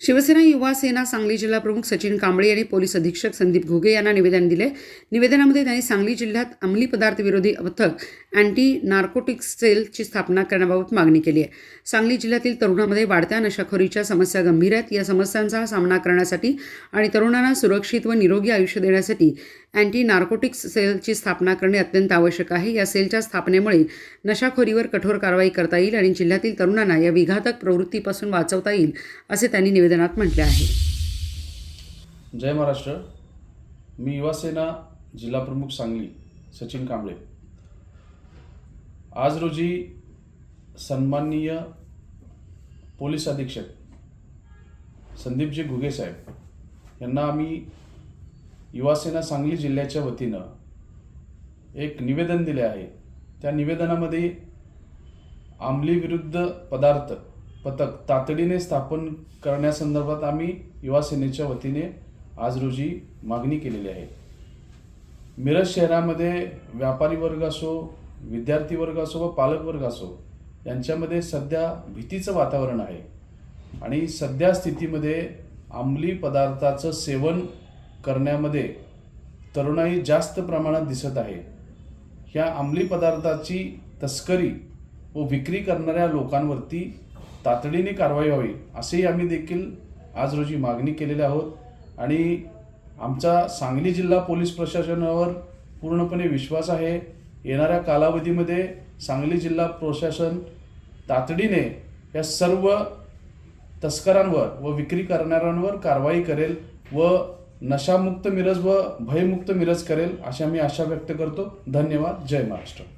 शिवसेना युवा सेना सांगली जिल्हा प्रमुख सचिन कांबळे यांनी पोलीस अधीक्षक संदीप घुगे यांना निवेदन दिले. निवेदनामध्ये त्यांनी सांगली जिल्ह्यात अंमली पदार्थ विरोधी पथक अँटी नार्कोटिक्स सेलची स्थापना करण्याबाबत मागणी केली आहे. सांगली जिल्ह्यातील तरुणांमध्ये वाढत्या नशाखोरीच्या समस्या गंभीर आहेत. या समस्यांचा सामना करण्यासाठी आणि तरुणांना सुरक्षित व निरोगी आयुष्य देण्यासाठी अँटी नार्कोटिक्स सेलची स्थापना करणे अत्यंत आवश्यक आहे. या सेलच्या स्थापनेमुळे नशाखोरीवर कठोर कारवाई करता येईल आणि जिल्ह्यातील तरुणांना या विघातक प्रवृत्तीपासून वाचवता येईल असे त्यांनी निवेदनात म्हटले आहे. जय महाराष्ट्र. मी युवासेना जिल्हा प्रमुख सांगली सचिन कांबळे. आज रोजी सन्माननीय पोलीस अधीक्षक संदीपजी घुगे साहेब यांना आम्ही युवासेना सांगली जिल्ह्याच्या वतीनं एक निवेदन दिले आहे. त्या निवेदनामध्ये आंबली विरुद्ध पदार्थ पथक तातडीने स्थापन करण्यासंदर्भात आम्ही युवासेनेच्या वतीने आज रोजी मागणी केलेली आहे. मिरज शहरामध्ये व्यापारी वर्ग असो विद्यार्थी वर्ग असो व पालक वर्ग असो यांच्यामध्ये सध्या भीतीचं वातावरण आहे. आणि सध्या स्थितीमध्ये अंमली पदार्थाचं सेवन करण्यामध्ये तरुणाई जास्त प्रमाणात दिसत आहे. ह्या अंमली पदार्थाची तस्करी व विक्री करणाऱ्या लोकांवरती तातडीने कारवाई व्हावी असेही आम्ही देखील आज रोजी मागणी केलेली आहोत. आणि आमचा सांगली जिल्हा पोलीस प्रशासनावर पूर्णपणे विश्वास आहे. येणाऱ्या कालावधीमध्ये सांगली जिल्हा प्रशासन तातडीने या सर्व तस्करांवर व विक्री करणाऱ्यांवर कारवाई करेल व नशामुक्त मिरज व भयमुक्त मिरज करेल अशा मी आशा व्यक्त करतो. धन्यवाद. जय महाराष्ट्र.